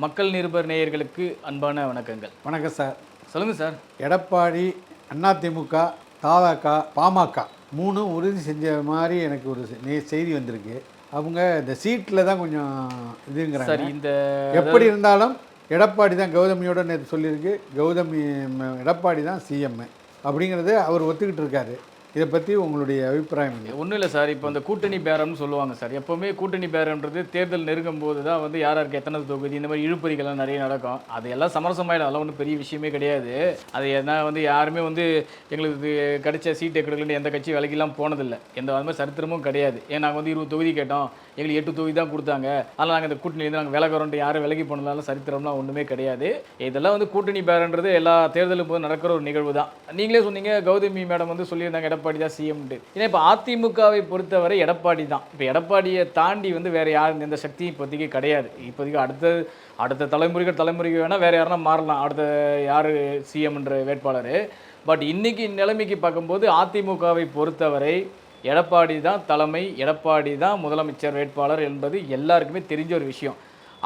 மக்கள் நிருபர் நேயர்களுக்கு அன்பான வணக்கங்கள். வணக்கம் சார். சொல்லுங்கள் சார். எடப்பாடி அதிமுக தாவக பாமக மூணு உறுதி செஞ்ச மாதிரி எனக்கு ஒரு செய்தி வந்திருக்கு. அவங்க இந்த சீட்டில் தான் கொஞ்சம் சரி இதுங்கிறாங்க இந்த எப்படி இருந்தாலும் எடப்பாடி தான் கௌதமியோட நேற்று சொல்லியிருக்கு. கௌதமி எடப்பாடி தான் சிஎம் அப்படிங்கிறத அவர் ஒத்துக்கிட்டு இருக்காரு. இதை பற்றி உங்களுடைய அபிப்பிராயம் ஒன்றும் இல்லை சார். இப்போ அந்த கூட்டணி பேரம்னு சொல்லுவாங்க சார். எப்போவுமே கூட்டணி பேரம்ன்றது தேர்தல் நெருங்கும் போது தான் வந்து யார் யாருக்கு எத்தனை தொகுதி இந்த மாதிரி இழுப்பறிகள்லாம் நிறைய நடக்கும். அது எல்லாம் சமரசமாயிடும். அதெல்லாம் ஒன்றும் பெரிய விஷயமே கிடையாது. அது என்ன வந்து யாருமே வந்து எங்களுக்கு இது கிடைச்ச சீட்டு கிடைக்கலன்னு எந்த கட்சி விலைக்கெல்லாம் போனதில்லை. எந்த அது மாதிரி சரித்திரமும் கிடையாது. ஏன் நாங்கள் வந்து இருபது தொகுதி கேட்டோம். எங்களுக்கு எட்டு தொகுதி தான் கொடுத்தாங்க. அதனால் நாங்கள் இந்த கூட்டணியிலேருந்து நாங்கள் விலகிறோன்ட்டு யாரும் விலகி போனதால சரித்திரம்லாம் ஒன்றுமே கிடையாது. இதெல்லாம் வந்து கூட்டணி பேரன்றது எல்லா தேர்தலும் போது நடக்கிற ஒரு நிகழ்வு தான். நீங்களே சொன்னீங்க கௌதமி மேடம் வந்து சொல்லியிருந்தாங்க எடப்பாடி தான் சிஎம்ட்டு ஏன்னா இப்போ அதிமுகவை பொறுத்தவரை எடப்பாடி தான். இப்போ எடப்பாடியை தாண்டி வந்து வேறு யாரும் எந்த சக்தியும் இப்போதைக்கு கிடையாது. இப்போதைக்கு அடுத்த அடுத்த தலைமுறைகள் தலைமுறைக்கு வேணால் வேறு யாருன்னா மாறலாம். அடுத்த யார் சிஎம்ன்ற வேட்பாளர்? பட் இன்றைக்கி நிலைமைக்கு பார்க்கும்போது அதிமுகவை பொறுத்தவரை எடப்பாடி தான் தலைமை எடப்பாடி தான் முதலமைச்சர் வேட்பாளர் என்பது எல்லாருக்குமே தெரிஞ்ச ஒரு விஷயம்.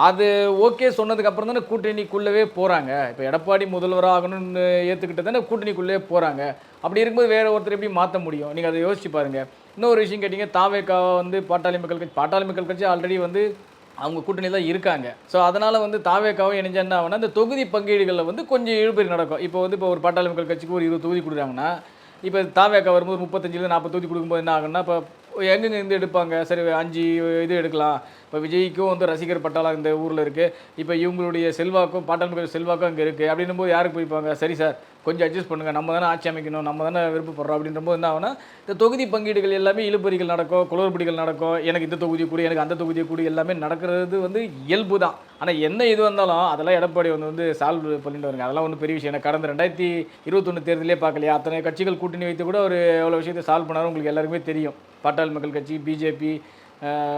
அது ஓகே சொன்னதுக்கப்புறம் தானே கூட்டணிக்குள்ளவே போகிறாங்க இப்போ எடப்பாடி முதல்வராகணும்னு ஏற்றுக்கிட்டு தானே கூட்டணிக்குள்ளே போகிறாங்க அப்படி இருக்கும்போது வேறு ஒருத்தர் எப்படி மாற்ற முடியும்? நீங்கள் அதை யோசிச்சு பாருங்க. இன்னொரு விஷயம் கேட்டிங்க தாவேக்காவை வந்து பாட்டாளி மக்கள் கட்சி பாட்டாளி மக்கள் கட்சி ஆல்ரெடி வந்து அவங்க கூட்டணி தான் இருக்காங்க. ஸோ அதனால் வந்து தாவேக்காவும் இணைஞ்ச என்ன ஆகுனா அந்த தொகுதி பங்கீடுகளில் வந்து கொஞ்சம் இழுபறி நடக்கும். இப்போ வந்து இப்போ ஒரு பாட்டாளி மக்கள் கட்சிக்கு ஒரு இருபது தொகுதி கொடுக்குறாங்கன்னா இப்போ தாவேக்கா வரும்போது முப்பத்தஞ்சில் நாற்பது தொகுதி கொடுக்கும்போது என்ன ஆகுன்னா இப்போ எங்கெங்க இருந்து எடுப்பாங்க? சரி அஞ்சு இது எடுக்கலாம். இப்போ விஜய்க்கும் வந்து ரசிகர் பட்டாளம் இந்த ஊரில் இருக்குது இப்போ இவங்களுடைய செல்வாக்கும் பாட்டாளி செல்வாக்கும் அங்கே இருக்குது அப்படின்னும் போது யாருக்கு போய்ப்பாங்க சரி சார். கொஞ்சம் அட்ஜஸ்ட் பண்ணுங்கள் நம்ம தானே ஆட்சி அமைக்கணும் நம்ம தானே விருப்பப்படுறோம் அப்படின்ற போது என்ன ஆகுனா இந்த தொகுதி பங்கீடுகள் எல்லாமே இழுபறிகள் நடக்கும் குளறுபடிகள் நடக்கும் எனக்கு இந்த தொகுதி கூடி எனக்கு அந்த தொகுதியை கூடி எல்லாமே நடக்கிறது வந்து இயல்பு தான். ஆனால் என்ன இது வந்தாலும் அதெல்லாம் எடப்பாடி வந்து வந்து சால்வ் பண்ணிட்டு வருங்க. அதெல்லாம் ஒன்றும் பெரிய விஷயம் எனக்கு கடந்த ரெண்டாயிரத்தி இருபத்தொன்று தேர்தலே பார்க்கலையா? அத்தனை கட்சிகள் கூட்டணி வைத்து கூட ஒரு எவ்வளோ விஷயத்தை சால்வ் பண்ணாலும் உங்களுக்கு எல்லாருக்குமே தெரியும். பாட்டாளி மக்கள் கட்சி பிஜேபி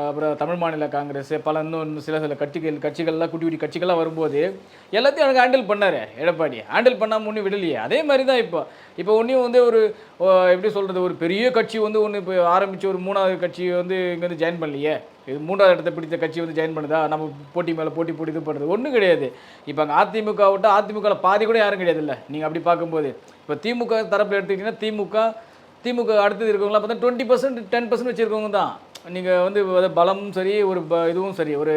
அப்புறம் தமிழ் மாநில காங்கிரஸ் பல இன்னும் சில சில கட்சிகள் கட்சிகள்லாம் குட்டி குட்டி கட்சிகள்லாம் வரும்போது எல்லாத்தையும் எனக்கு ஹேண்டில் பண்ணார் எடப்பாடி. ஹேண்டில் பண்ணாமல் ஒன்றும் விடலையே. அதே மாதிரி தான் இப்போ. இப்போ ஒன்றையும் வந்து ஒரு எப்படி சொல்கிறது ஒரு பெரிய கட்சி வந்து ஒன்று இப்போ ஆரம்பித்து ஒரு மூணாவது கட்சி வந்து இங்கே வந்து ஜாயின் பண்ணலையே. இது மூன்றாவது இடத்த பிடித்த கட்சி வந்து ஜாயின் பண்ணுதா? நம்ம போட்டி மேலே போட்டி போட்டு இது பண்ணுறது ஒன்றும் கிடையாது. இப்போ அங்கே அதிமுக விட்டு அதிமுகவில் பாதி கூட யாரும் கிடையாது இல்லை நீங்கள் அப்படி பார்க்கும்போது. இப்போ திமுக தரப்பில் எடுத்துக்கிட்டிங்கன்னா திமுக திமுக அடுத்தது இருக்கவங்களாம் பார்த்தா டுவெண்ட்டி பர்சன்ட் டென் பர்சன்ட் வச்சுருக்கவங்க தான். நீங்கள் வந்து அது பலமும் சரி ஒரு ப இதுவும் சரி ஒரு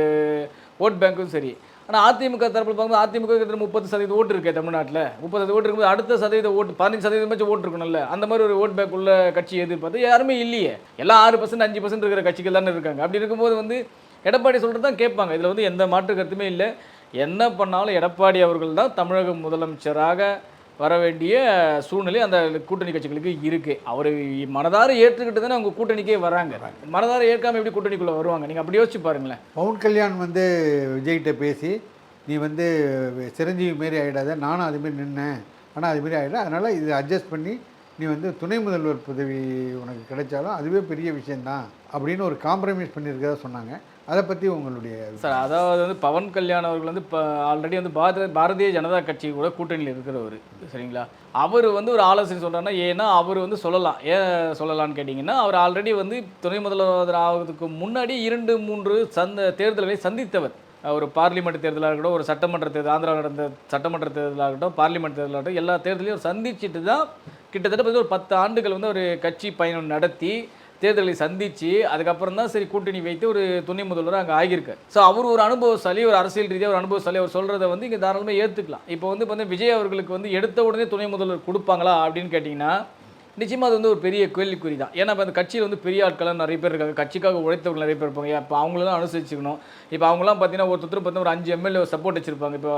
ஓட் பேங்க்கும் சரி. ஆனால் அதிமுக தரப்பில் பார்க்கும்போது அதிமுக கிட்ட முப்பது சதவீதம் ஓட்டு இருக்கே தமிழ்நாட்டில். முப்பது சதவீதம் ஓட்டு இருக்கும்போது அடுத்த சதவீத ஓட்டு பதினஞ்சு சதவீதம் ஓட்டு இருக்கணும்ல. அந்த மாதிரி ஒரு ஓட் பேங்க் உள்ள கட்சி எதிர்பார்த்து யாருமே இல்லையே. எல்லாம் ஆறு பர்சன்ட் அஞ்சு பர்சன்ட் இருக்கிற கட்சிகள் தானே இருக்காங்க. அப்படி இருக்கும்போது வந்து எடப்பாடி சொல்கிறது தான் கேட்பாங்க. இதில் வந்து எந்த மாற்று கருத்துமே இல்லை. என்ன பண்ணாலும் எடப்பாடி அவர்கள் தான் தமிழக முதலமைச்சராக வர வேண்டிய சூழ்நிலை அந்த கூட்டணி கட்சிகளுக்கு இருக்குது அவர் மனதார ஏற்றுக்கிட்டு தானே அவங்க கூட்டணிக்கே வராங்க. மனதார ஏற்காம எப்படி கூட்டணிக்குள்ளே வருவாங்க? நீங்கள் அப்படி யோசிச்சு பாருங்களேன். பவன் கல்யாண் வந்து விஜய்கிட்ட பேசி நீ வந்து சிரஞ்சீவி மாரி ஆகிடாத நானும் அதுமாரி நின்னேன். ஆனால் அதுமாரி ஆகிட அதனால் இது அட்ஜஸ்ட் பண்ணி நீ வந்து துணை முதல்வர் பதவி உனக்கு கிடைச்சாலும் அதுவே பெரிய விஷயந்தான் அப்படின்னு ஒரு காம்ப்ரமைஸ் பண்ணியிருக்கதா சொன்னாங்க. அதை பற்றி உங்களுடைய சார் அதாவது வந்து பவன் கல்யாண் அவர்கள் வந்து இப்போ ஆல்ரெடி வந்து பாரத பாரதிய ஜனதா கட்சி கூட கூட்டணியில் இருக்கிறவர் சரிங்களா? அவர் வந்து ஒரு ஆலோசனை சொல்கிறாருன்னா ஏன்னா அவர் வந்து சொல்லலாம். ஏன் சொல்லலான்னு கேட்டிங்கன்னா அவர் ஆல்ரெடி வந்து துணை முதல்வர் ஆகிறதுக்கு முன்னாடி இரண்டு மூன்று சந்த தேர்தல்களை சந்தித்தவர். ஒரு பார்லிமெண்ட் தேர்தலாக இருக்கட்டும் ஒரு சட்டமன்ற தேர்தல் ஆந்திராவில் நடந்த சட்டமன்ற தேர்தலாக இருக்கட்டும் பார்லிமெண்ட் தேர்தலாகட்டும் எல்லா தேர்தலையும் சந்திச்சுட்டு தான் கிட்டத்தட்ட ஒரு பத்து ஆண்டுகள் வந்து ஒரு கட்சி பயணம் நடத்தி தேர்தலை சந்தித்து அதுக்கப்புறம் தான் சரி கூட்டணி வைத்து ஒரு துணை முதல்வர் அங்கே ஆகியிருக்கார். ஸோ அவர் ஒரு அனுபவசாலி ஒரு அரசியல் ரீதியாக ஒரு அனுபவசாலி அவர் சொல்கிறத வந்து இங்கே தாராளமாக ஏற்றுக்கலாம் இப்போ வந்து பார்த்தீங்கன்னா விஜய் அவர்களுக்கு வந்து எடுத்த உடனே துணை முதல்வர் கொடுப்பாங்களா அப்படின்னு கேட்டிங்கன்னா நிச்சயமாக அது வந்து ஒரு பெரிய கேள்விக்குறி தான் ஏன்னா இப்போ அந்த கட்சியில் வந்து பெரிய ஆட்கள்லாம் நிறைய பேர் இருக்காங்க. கட்சிக்காக உழைத்தவர்கள் நிறைய பேர் இருப்பாங்க. இப்போ அவங்களெல்லாம் அனுசரிச்சுக்கணும். இப்போ அவங்களாம் பார்த்தீங்கன்னா ஒருத்தர் பார்த்தீங்கன்னா ஒரு அஞ்சு எம்எல்ஏ சப்போர்ட் வச்சுருப்பாங்க. இப்போ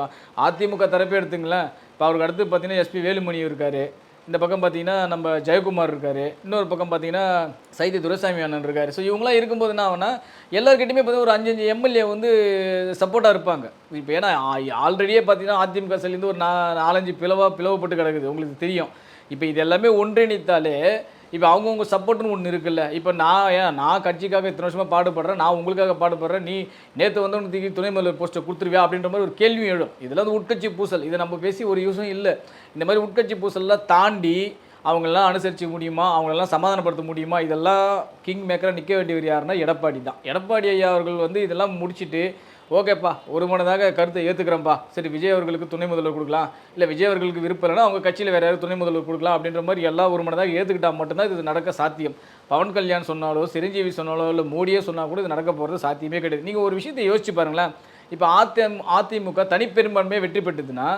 அதிமுக தரப்பே எடுத்துங்களேன். இப்போ அவருக்கு அடுத்து பார்த்தீங்கன்னா எஸ்பி வேலுமணி இருக்காரு. இந்த பக்கம் பார்த்தீங்கன்னா நம்ம ஜெயக்குமார் இருக்கார். இன்னொரு பக்கம் பார்த்தீங்கன்னா சைதி துரசாமி அண்ணன் இருக்கார். ஸோ இவங்களாம் இருக்கும்போது என்ன ஆகுனா எல்லாருக்கிட்டையுமே பார்த்தீங்கன்னா ஒரு அஞ்சு அஞ்சு எம்எல்ஏ வந்து சப்போர்ட்டாக இருப்பாங்க. இப்போ ஏன்னா ஆல்ரெடியே பார்த்தீங்கன்னா அதிமுக சிலேருந்து ஒரு நா நாலஞ்சு பிளவாக பிளவுபட்டு கிடக்குது. உங்களுக்கு தெரியும். இப்போ இது எல்லாமே ஒன்றிணைத்தாலே இப்போ அவங்கவுங்க சப்போர்ட்னு ஒன்று இருக்குல்ல. இப்போ நான் ஏன் நான் கட்சிக்காக இத்தனை வருஷமாக பாடுபடுறேன் நான் உங்களுக்காக பாடுபடுறேன் நீ நேற்று வந்து உனக்கு துணை முதல்வர் போஸ்ட்டை கொடுத்துருவியா அப்படின்ற மாதிரி ஒரு கேள்வியும் எழும். இதெல்லாம் வந்து உட்கட்சி பூசல். இதை நம்ம பேசி ஒரு யூஸும் இல்லை. இந்த மாதிரி உட்கட்சி பூசல்லாம் தாண்டி அவங்களெல்லாம் அனுசரித்து முடியுமா? அவங்களெல்லாம் சமாதானப்படுத்த முடியுமா? இதெல்லாம் கிங் மேக்கராக நிற்க வேண்டியவர் யாருன்னா எடப்பாடி தான். எடப்பாடி ஐயா அவர்கள் வந்து இதெல்லாம் முடிச்சுட்டு ஓகேப்பா ஒரு மனதாக கருத்தை ஏற்றுக்கிறேன்ப்பா சரி விஜய் அவர்களுக்கு துணை முதல்வர் கொடுக்கலாம். இல்லை விஜய் அவர்களுக்கு விருப்பம் இல்லைன்னா அவங்க கட்சியில் வேறு யாரும் துணை முதல்வர் கொடுக்கலாம் அப்படின்ற மாதிரி எல்லாம் ஒரு மனதாக ஏற்றுக்கிட்டா மட்டும்தான் இது நடக்க சாத்தியம். பவன் கல்யாண் சொன்னாலோ சிரஞ்சீவி சொன்னாலோ இல்லை மோடியே சொன்னால் கூட இது நடக்க போகிறது சாத்தியமே கிடையாது. நீங்கள் ஒரு விஷயத்தை யோசிச்சு பாருங்களேன். இப்போ அதிமுக அதிமுக தனிப்பெரும்பான்மையை வெற்றி பெற்றதுன்னா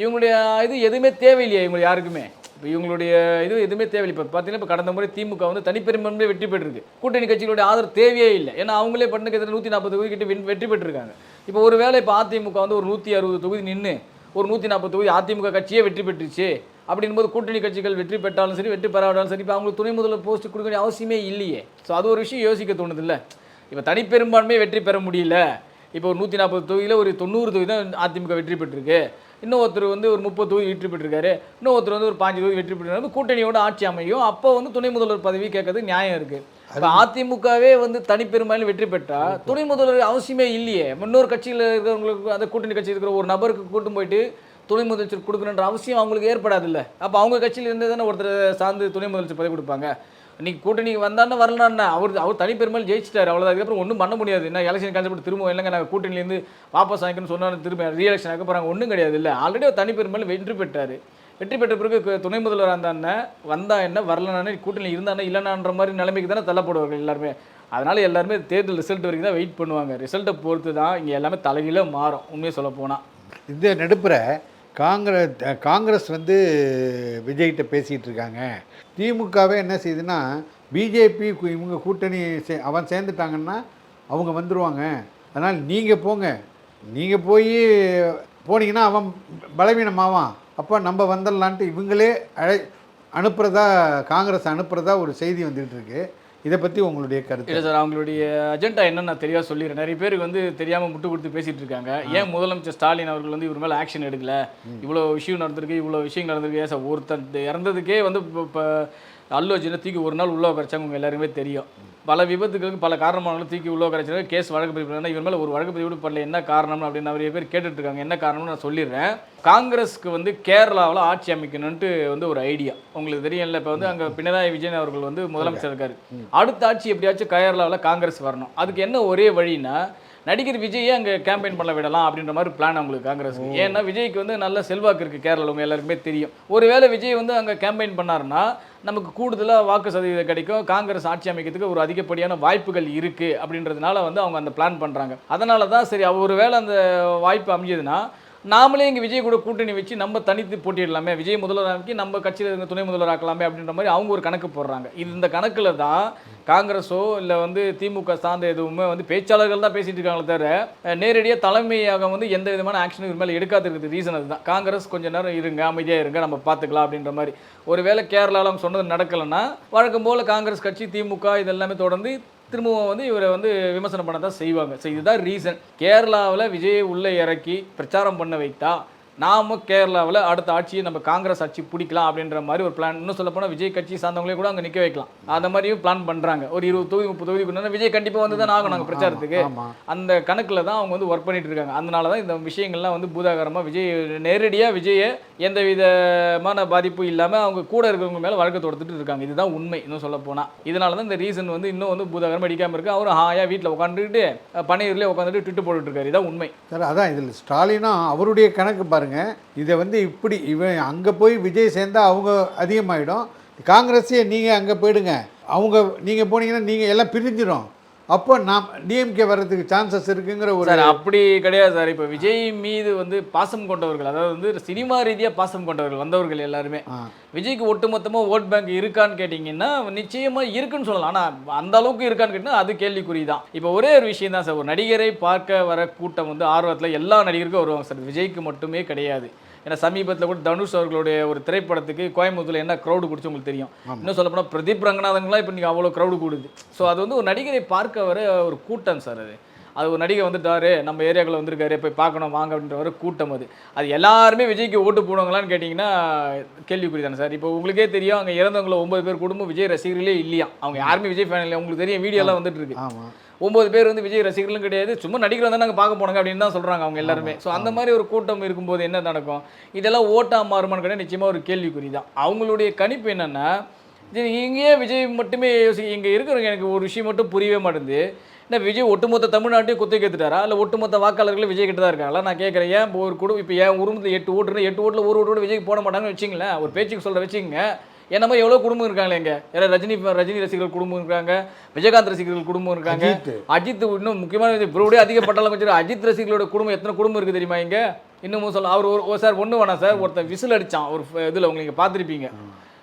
இவங்களுடைய இது எதுவுமே தேவையில்லையா இவங்க யாருக்குமே? இப்போ இவங்களுடைய இது எதுவுமே தேவையில்லை. இப்போ பார்த்தீங்கன்னா இப்போ கடந்த முறை திமுக வந்து தனிப்பெரும்பான்மை வெற்றி பெற்றிருக்கு. கூட்டணி கட்சிகளுடைய ஆதரவு தேவையே இல்லை. ஏன்னா அவங்களே பண்ண கிட்ட நூற்றி நாற்பது தொகுதி கிட்ட வெற்றி பெற்றிருக்காங்க. இப்போ ஒரு வேளை இப்போ அதிமுக வந்து ஒரு நூற்றி அறுபது தொகுதி நின்று ஒரு நூற்றி நாற்பது தொகுதி அதிமுக கட்சியே வெற்றி பெற்றுச்சு அப்படின்போது கூட்டணி கட்சிகள் வெற்றி பெற்றாலும் சரி வெற்றி பெறாவிட்டாலும் சரி இப்போ அவங்களுக்கு துணை முதல்வர் போஸ்ட் கொடுக்க வேண்டிய அவசியமே இல்லையே. ஸோ அது ஒரு விஷயம் யோசிக்க தோணுது இல்லை இப்போ தனிப்பெரும்பான்மையை வெற்றி பெற முடியல. இப்போ ஒரு நூற்றி நாற்பது தொகுதியில் ஒரு தொண்ணூறு தொகுதி தான் அதிமுக வெற்றி பெற்றிருக்கு. இன்னொருத்தர் வந்து ஒரு முப்பது தொகுதி வெற்றி பெற்றிருக்காரு. இன்னொருத்தர் வந்து ஒரு பாஞ்சு தொகுதி வெற்றி பெற்றிருக்காரு. கூட்டணியோட ஆட்சி அமையும். அப்போ வந்து துணை முதல்வர் பதவி கேட்கறது நியாயம் இருக்கு. இப்போ அதிமுகவே வந்து தனிப்பெரும்பாலும் வெற்றி பெற்றா துணை முதல்வர் அவசியமே இல்லையே. இன்னொரு கட்சியில் இருக்கிறவங்களுக்கு அந்த கூட்டணி கட்சியில் இருக்கிற ஒரு நபருக்கு கூட்டும் போயிட்டு துணை முதலமைச்சர் கொடுக்கணுன்ற அவசியம் அவங்களுக்கு ஏற்படாதுல்ல. அப்போ அவங்க கட்சியில் இருந்து தானே ஒருத்தர் சார்ந்து துணை முதலமைச்சர் பதவி கொடுப்பாங்க. இன்றைக்கி கூட்டணிக்கு வந்தானே வரலான்னா அவர் அவர் தனிப்பெருமையில் ஜெயிச்சிட்டார் அவ்வளோ அதுக்கப்புறம் ஒன்றும் பண்ண முடியாது. என்ன எலெக்ஷன் கான்செப்ட் திரும்ப இல்லைங்க. நாங்கள் கூட்டணியிலேருந்து வாபஸ் ஆகிக்கணும்னு சொன்னாலும் திரும்ப ரீஎலெக்ஷன் ஆக போகிறாங்க ஒன்றும் கிடையாது இல்லை. ஆல்ரெடி அவர் தனிப்பெருமையில் வெற்றி பெற்றார். வெற்றி பெற்ற பிறகு துணை முதல்வர் அண்ணன் வந்தா என்ன வரலனானே கூட்டணி இருந்தானே இல்லைனான்ற மாதிரி நிலைமைக்கு தானே தள்ளப்படுவார்கள் எல்லாருமே. அதனால் எல்லாருமே தேர்தல் ரிசல்ட் வரைக்கும் தான் வெயிட் பண்ணுவாங்க. ரிசல்ட்டை பொறுத்து தான் இங்கே எல்லாமே தலைகீழ மாறும். உண்மையை சொல்ல போனால் இந்த நடுப்புற காங்கிரஸ் காங்கிரஸ் வந்து விஜய்கிட்ட பேசிகிட்டு இருக்காங்க திமுகவே என்ன செய்யுதுன்னா பிஜேபி இவங்க கூட்டணி சே- அவன் சேர்ந்துட்டாங்கன்னா அவங்க வந்துடுவாங்க அதனால் நீங்கள் போங்க. நீங்கள் போய் போனீங்கன்னா அவன் பலவீனமாவான். அப்போ நம்ம வந்துடலான்ட்டு இவங்களே அழை அனுப்புகிறதா காங்கிரஸ் அனுப்புகிறதா ஒரு செய்தி வந்துகிட்டு இருக்குது இதை பற்றி உங்களுடைய கருத்து. இல்லை சார் அவங்களுடைய அஜெண்டா என்னன்னு நான் தெளிவாக சொல்லிடுறேன். நிறைய பேருக்கு வந்து தெரியாமல் முட்டு கொடுத்து பேசிட்டு இருக்காங்க. ஏன் முதலமைச்சர் ஸ்டாலின் அவர்கள் வந்து இவர் மேலே ஆக்ஷன் எடுக்கல? இவ்வளோ விஷயம் நடந்திருக்கு இவ்வளோ விஷயம் நடந்திருக்கு. ஏன் சார் ஒருத்தர் இறந்ததுக்கே வந்து இப்போ அல்லு அர்ஜுனை தூக்கி ஒரு நாள் உள்ள உட்காரச்சாங்க உங்க எல்லாருமே தெரியும். பல விபத்துகளுக்கு பல காரணமானாலும் தூக்கி உள்ள உட்காரச்சாங்க கேஸ் வழக்கு பதிவு பண்ணா இவர் மேலே ஒரு வழக்கு பதிவு பண்ணல. என்ன காரணம் அப்படின்னு நிறைய பேர் கேட்டுட்டு இருக்காங்க என்ன காரணம்னு நான் சொல்லிடுறேன். காங்கிரஸ்க்கு வந்து கேரளாவில் ஆட்சி அமைக்கணும்ட்டு வந்து ஒரு ஐடியா. உங்களுக்கு தெரியும்ல இப்போ வந்து அங்கே பினராயி விஜயன் அவர்கள் வந்து முதலமைச்சர் இருக்காரு. அடுத்த ஆட்சி எப்படியாச்சும் கேரளாவில் காங்கிரஸ் வரணும். அதுக்கு என்ன ஒரே வழின்னா நடிகர் விஜயே அங்கே கேம்பெயின் பண்ண விடலாம் அப்படின்ற மாதிரி பிளான் அவங்களுக்கு காங்கிரஸ் ஏன்னா விஜய்க்கு வந்து நல்ல செல்வாக்கு இருக்குது கேரளாவில் எல்லாருக்குமே தெரியும். ஒருவேளை விஜய் வந்து அங்கே கேம்பெயின் பண்ணாருன்னா நமக்கு கூடுதலாக வாக்கு சதவீதம் கிடைக்கும். காங்கிரஸ் ஆட்சி அமைக்கிறதுக்கு ஒரு அதிகப்படியான வாய்ப்புகள் இருக்குது அப்படின்றதுனால வந்து அவங்க அந்த பிளான் பண்ணுறாங்க அதனால தான் சரி ஒரு வேளை அந்த வாய்ப்பு அமைஞ்சதுன்னா நாமளே இங்கே விஜய் கூட கூட்டணி வச்சு நம்ம தனித்து போட்டியிடலாமே. விஜய் முதல்வராக்கி நம்ம கட்சியில் இருந்த துணை முதல்வர் ஆக்கலாமே அப்படின்ற மாதிரி அவங்க ஒரு கணக்கு போடுறாங்க. இது இந்த கணக்கில் தான் காங்கிரஸோ இல்லை வந்து திமுக சார்ந்த எதுவுமே வந்து பேச்சாளர்கள் தான் பேசிட்டு இருக்காங்களே தவிர நேரடியாக தலைமையாக வந்து எந்த விதமான ஆக்ஷனும் இது மேலே எடுக்காததுக்கு ரீசன் அதுதான். காங்கிரஸ் கொஞ்ச நேரம் இருங்க அமைதியாக இருங்க நம்ம பார்த்துக்கலாம் அப்படின்ற மாதிரி. ஒருவேளை கேரளாவில் அவங்க சொன்னது நடக்கலைன்னா வழக்கம் போல் காங்கிரஸ் கட்சி திமுக இதெல்லாமே தொடர்ந்து திரும்பவும் வந்து இவரை வந்து விமர்சனம் பண்ண தான் செய்வாங்க. ஸோ இதுதான் ரீசன் கேரளாவில் விஜயை உள்ளே இறக்கி பிரச்சாரம் பண்ண வைத்தா நாம கேரளாவில் அடுத்த ஆட்சியை நம்ம காங்கிரஸ் ஆட்சி பிடிக்கலாம் அப்படின்ற மாதிரி ஒரு பிளான் இன்னும் சொல்ல போனால் விஜய் கட்சி சார்ந்தவங்களே கூட அங்கே நிற்க வைக்கலாம். அந்த மாதிரியும் பிளான் பண்ணுறாங்க ஒரு இருபது தொகுதி முப்பது தொகுதி விஜய் கண்டிப்பாக வந்து தான் ஆகும் நாங்கள் பிரச்சாரத்துக்கு. அந்த கணக்கில் தான் அவங்க வந்து ஒர்க் பண்ணிட்டு இருக்காங்க. அதனால தான் இந்த விஷயங்கள்லாம் வந்து பூதாகரமாக விஜய் நேரடியாக விஜயை எந்த விதமான பாதிப்பும் இல்லாமல் அவங்க கூட இருக்கிறவங்க மேலே வழக்கு தொடுத்துட்டு இருக்காங்க. இதுதான் உண்மை இன்னும் சொல்ல போனால் இதனால தான் இந்த ரீசன் வந்து இன்னும் வந்து பூதாகரமாக அடிக்காமல் இருக்கு. அவரும் ஹாயா வீட்டில் உட்காந்துட்டு பனையூர்லேயே உட்காந்துட்டு ட்விட்டு போட்டுட்டு இருக்காரு. இதான் உண்மை. சார் அதான் இதில் ஸ்டாலினும் அவருடைய கணக்கு பாருங்கள் இதை வந்து இப்படி இவன் அங்கே போய் விஜய் சேர்ந்தா அவங்க அதிகமாகிடும் காங்கிரஸே நீங்கள் அங்கே போயிடுங்க. அவங்க நீங்கள் போனீங்கன்னா நீங்கள் எல்லாம் பிரிஞ்சிடும் அப்போ நாம் டிஎம்கே வர்றதுக்கு சான்சஸ் இருக்குங்கிற ஒரு சார் அப்படி கிடையாது சார். இப்போ விஜய் மீது வந்து பாசம் கொண்டவர்கள் அதாவது வந்து சினிமா ரீதியாக பாசம் கொண்டவர்கள் வந்தவர்கள் எல்லாருமே. விஜய்க்கு ஒட்டுமொத்தமாக ஓட் பேங்க் இருக்கான்னு கேட்டிங்கன்னா நிச்சயமா இருக்குன்னு சொல்லலாம். ஆனால் அந்த அளவுக்கு இருக்கான்னு கேட்டிங்கன்னா அது கேள்விக்குறி தான் இப்போ ஒரே ஒரு விஷயம் தான் சார். ஒரு நடிகரை பார்க்க வர கூட்டம் வந்து ஆர்வத்தில் எல்லா நடிகருக்கும் வருவாங்க சார். விஜய்க்கு மட்டுமே கிடையாது. ஏன்னா சமீபத்தில் கூட தனுஷ் அவர்களுடைய ஒரு திரைப்படத்துக்கு கோயம்புத்தூர்ல என்ன க்ரௌடு குடிச்சு உங்களுக்கு தெரியும். இன்னும் சொல்ல போனால் பிரதீப் ரங்கநாதன்லாம் இப்போ நீங்கள் அவ்வளோ க்ரௌடு கூடுது. ஸோ அது வந்து ஒரு நடிகரை பார்க்க வர ஒரு கூட்டம் சார் அது. அது ஒரு நடிகை வந்துட்டாரு நம்ம ஏரியாக்குள்ள வந்திருக்காரு போய் பார்க்கணும் வாங்க அப்படின்ற ஒரு கூட்டம் அது. அது எல்லாருமே விஜய்க்கு ஓட்டு போடுவாங்களான்னு கேட்டிங்கன்னா கேள்விக்குறி தானே சார் இப்போ உங்களுக்கே தெரியும் அங்கே இறந்தவங்கள ஒன்பது பேர் குடும்பம் விஜய் ரசிகர்களே இல்லையா? அவங்க யாருமே விஜய் ஃபேன் இல்லை உங்களுக்கு தெரியும் வீடியோலாம் வந்துட்டு இருக்கு. ஒன்பது பேர் வந்து விஜய் ரசிகர்களும் கிடையாது. சும்மா நடிகர் வந்து நாங்கள் பார்க்க போனாங்க அப்படின்னு தான் சொல்கிறாங்க அவங்க எல்லாருமே. ஸோ அந்த மாதிரி ஒரு கூட்டம் இருக்கும்போது என்ன நடக்கும்? இதெல்லாம் ஓட்டா மாறுமான்னு கிடையாது நிச்சயமாக ஒரு கேள்விக்குறி தான். அவங்களுடைய கணிப்பு என்னென்னா இங்கேயே விஜய் மட்டுமே யோசி இங்கே இருக்கிறவங்க எனக்கு ஒரு விஷயம் மட்டும் புரியவே மாட்டேங்குது. என்ன விஜய் ஒட்டுமொத்த தமிழ்நாட்டையும் குத்தை கேத்துட்டாரா இல்லை ஒட்டுமொத்த வாக்காளர்களும் விஜய் கிட்ட தான் இருக்காங்களா? நான் கேட்குறேன் ஏன் ஒரு குடும்பம் இப்போ என் உருவத்தில் எட்டு ஓட்டு எட்டு ஓட்டில் ஒரு ஓட்டு கூட விஜய்க்கு போட மாட்டாங்கன்னு வச்சிங்களேன் ஒரு பேச்சுக்கு சொல்கிற வச்சுங்க என்னமோ எவ்வளோ குடும்பம் இருக்காங்களே இங்கே. யாராவது ரஜினி ரஜினி ரசிகர்கள் குடும்பம் இருக்காங்க விஜயகாந்த் ரசிகர்கள் குடும்பம் இருக்காங்க. அஜித். இன்னும் முக்கியமான இவருடைய அதிக பட்டாளம் வச்சு அஜித் ரசிகர்களோட குடும்பம் எத்தனை குடும்பம் இருக்குது தெரியுமா இங்க? இன்னமும் சொல்ல அவர் ஒரு சார் ஒன்று வேணாம் சார் ஒருத்தன் விசில் அடிச்சான் ஒரு இதில் உங்களுக்கு பார்த்துருப்பீங்க.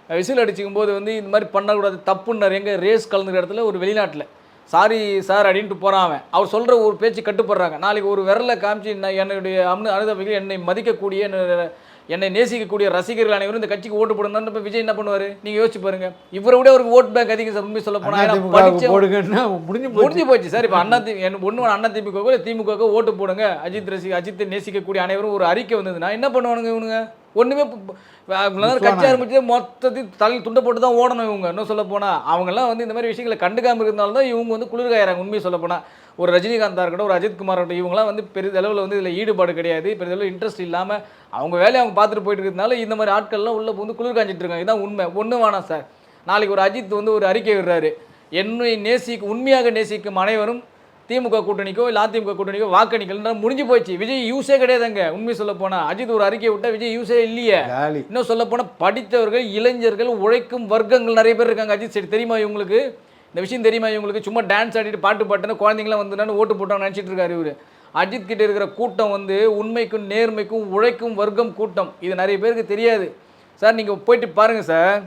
விசில் அடிச்சுக்கும் போது வந்து இந்த மாதிரி பண்ணக்கூடாது தப்புன்னார். எங்கே ரேஸ் கலந்துக்கிற இடத்துல ஒரு வெளிநாட்டில். சாரி சார் அப்படின்ட்டு போகிறான் அவன். அவர் சொல்கிற ஒரு பேச்சு கட்டுப்படுறாங்க. நாளைக்கு ஒரு விரலை காமிச்சு நான் என்னுடைய அனு அனுதவிகள் என்னை மதிக்கக்கூடிய என்னை- என்னை நேசிக்கக்கூடிய ரசிகர்கள் அனைவரும் இந்த கட்சிக்கு ஓட்டு போடணும்னு இப்ப விஜய் என்ன பண்ணுவார்? நீங்கள் யோசிச்சு பாருங்க. இவரை விட அவருக்கு ஓட் பேங்க் அதிகம் சார் உண்மை சொல்ல போனால் முடிஞ்சு போச்சு. முடிஞ்சு போச்சு சார். இப்போ அண்ணா ஒன்று அண்ணா திமுக இல்லை திமுக ஓட்டு போடுங்க. அஜித் ரசி அஜித்தை நேசிக்கக்கூடிய அனைவரும் ஒரு அறிக்கை வந்ததுன்னா என்ன பண்ணுவானுங்க இவனுங்க? ஒன்றுமே கட்சி ஆரம்பிச்சு மொத்தத்தையும் தலையில் துண்டை போட்டு தான் ஓடணும் இவங்க. இன்னும் சொல்ல போனால் அவங்கெல்லாம் வந்து இந்த மாதிரி விஷயங்களை கண்டுக்காம இருந்தாலும் தான் இவங்க வந்து குளிர்காயிறாங்க. உண்மையை சொல்ல போனால் ஒரு ரஜினிகாந்தா இருக்கட்டும் ஒரு அஜித் குமார் இருக்கட்டும் இவங்களாம் வந்து பெரிதளவில் வந்து இதில் ஈடுபாடு கிடையாது. பெரிதளவு இன்ட்ரெஸ்ட் இல்லாமல் அவங்க வேலையை அவங்க பார்த்துட்டு போயிட்டு இருக்கிறதுனால இந்த மாதிரி ஆட்கள்லாம் உள்ள வந்து குளிர் காஞ்சிட்டு இருக்காங்க. இதுதான் உண்மை. ஒன்று வேணாம் சார். நாளைக்கு ஒரு அஜித் வந்து ஒரு அறிக்கை விடுறாரு. என்னை நேசிக்கும் உண்மையாக நேசிக்கும் அனைவரும் திமுக கூட்டணிக்கோ இல்லை அதிமுக கூட்டணிக்கோ வாக்களிக்கலன்னா முடிஞ்சு போச்சு விஜய் யூஸே கிடையாதுங்க. உண்மை சொல்ல போனா. அஜித் ஒரு அறிக்கை விட்டா விஜய் யூஸே இல்லையே. இன்னும் சொல்ல போனால் படித்தவர்கள் இளைஞர்கள் உழைக்கும் வர்க்கங்கள் நிறைய பேர் இருக்காங்க. அஜித் சரி தெரியுமா இவங்களுக்கு? இந்த விஷயம் தெரியுமா? இவங்களுக்கு சும்மா டான்ஸ் ஆடிட்டு பாட்டு பாட்டுன்னு குழந்தைங்களாம் வந்து ஓட்டு போட்டோம்னு நினச்சிட்டு இருக்காரு இவர். அஜித் கிட்ட இருக்கிற கூட்டம் வந்து உண்மைக்கும் நேர்மைக்கும் உழைக்கும் வர்க்கம் கூட்டம். இது நிறைய பேருக்கு தெரியாது. சார் நீங்கள் போயிட்டு பாருங்கள் சார்.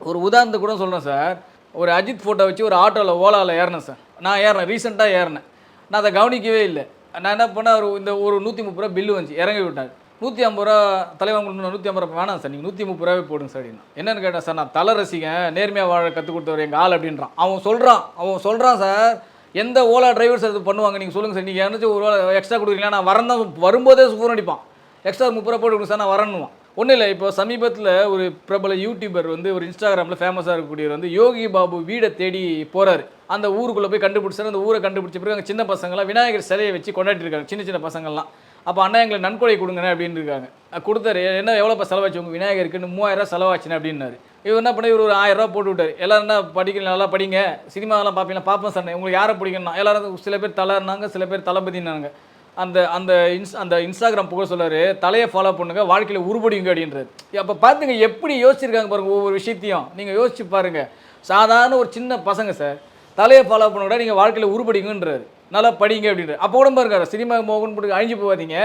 ஒரு உதாரணத்துக்கு கூட சொல்கிறேன் சார். ஒரு அஜித் ஃபோட்டோ வச்சு ஒரு ஆட்டோவில் ஓலாவில் ஏறினேன் சார். நான் ஏறினேன் ரீசெண்டாக ஏறினேன். நான் அதை கவனிக்கவே இல்லை. நான் என்ன பண்ணேன் ஒரு இந்த ஒரு நூற்றி முப்பது ரூபா பில்லு வந்துச்சு. இறங்கி விட்டார். நூற்றி ஐம்பது ரூபா தலைவன் நூற்றி ஐம்பது ரூபா. வேணாம் சார் நீங்கள் நூற்றி முப்பது ரூபாவே போடுங்க சார் அப்படின்னா. என்னன்னு கேட்டேன் சார் நான் தலை ரசிகன் நேர்மையாக வாழ கற்றுக் கொடுத்தவர் எங்கள் ஆள் அப்படின்றான். அவன் சொல்கிறான் அவன் சொல்கிறான் சார் எந்த ஓலா டிரைவர்ஸ் அது பண்ணுவாங்க நீங்கள் சொல்லுங்கள் சார். நீங்கள் யாராச்சும் ஒரு எக்ஸ்ட்ரா கொடுக்குறீங்களா? நான் வரந்தான் வரும்போதே ஃபோன் அடிப்பான். எக்ஸ்ட்ரா முப்பது ரூபா போட்டு கொடுங்க சார் நான் வரணுவான் ஒன்றும் இல்லை இப்போ சமீபத்தில் ஒரு பிரபல யூடியூபர் வந்து ஒரு இன்ஸ்டாகிராமில் ஃபேமஸாக இருக்கக்கூடியவர் வந்து யோகி பாபு வீடை தேடி போகிறார் அந்த ஊருக்குள்ளே போய் கண்டுபிடிச்சார். அந்த ஊரை கண்டுபிடிச்ச பிறகு அங்கே சின்ன பசங்களாம் விநாயகர் சிலையை வச்சு கொண்டாடிட்டு இருக்காங்க. சின்ன சின்ன பசங்கள்லாம். அப்போ அண்ணா எங்களுக்கு நன்கொடை கொடுங்கண்ணே அப்படின்னு இருக்காங்க கொடுத்தாரு என்ன எவ்வளோப்பா செலவாச்சு? உங்கள் விநாயகருக்குன்னு மூவாயிரம் செலவாச்சுன்னு அப்படின்னாரு. இவர் என்ன பண்ணி இவர் ஒரு ஆயிரம் போட்டு விட்டார். எல்லாரும் என்ன படிக்கல நல்லா படிங்க. சினிமாவெல்லாம் பார்ப்பீங்களா பார்ப்போம் சார் உங்களுக்கு யாரை பிடிக்கணும் எல்லாரும் சில பேர் தலைனாங்க சில பேர் தளபதினாங்க. அந்த அந்த இன்ஸ் அந்த இன்ஸ்டாகிராம் புகழ் சொல்லாரு தலையை ஃபாலோ பண்ணுங்க வாழ்க்கையில் உருப்படிங்க அப்படின்றது அப்போ பார்த்துங்க எப்படி யோசிச்சிருக்காங்க பாருங்க ஒவ்வொரு விஷயத்தையும். நீங்கள் யோசிச்சு பாருங்கள் சாதாரண ஒரு சின்ன பசங்க சார் தலையை ஃபாலோ பண்ண கூட நீங்கள் வாழ்க்கையில் உருப்படிங்கன்றாரு நல்லா படிங்க அப்படின்றாரு. அப்போ கூட பாருங்க சினிமா மோகன் போட்டு அழிஞ்சு போகாதீங்க.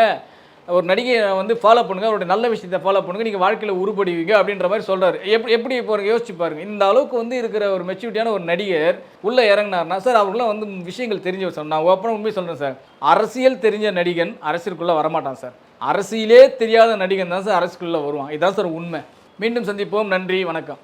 ஒரு நடிகையை வந்து ஃபாலோ பண்ணுங்கள் அவருடைய நல்ல விஷயத்தை ஃபாலோ பண்ணுங்கள் நீங்கள் வாழ்க்கையில் உருப்படுவீங்க அப்படின்ற மாதிரி சொல்கிறார் எப்படி எப்படி இப்போ யோசிச்சு பாருங்கள் இந்த அளவுக்கு வந்து இருக்கிற ஒரு மெச்சூரிட்டியான ஒரு நடிகர் உள்ளே இறங்கினார்னா சார் அவருக்குலாம் வந்து விஷயங்கள் தெரிஞ்ச சார். நான் ஓப்பனாக உண்மை சொல்கிறேன் சார். அரசியல் தெரிஞ்ச நடிகன் அரசியலுக்குள்ளே வரமாட்டான் சார். அரசியலே தெரியாத நடிகன் தான் சார் அரசுக்குள்ளே வருவான். இதுதான் சார் உண்மை. மீண்டும் சந்திப்போம். நன்றி. வணக்கம்.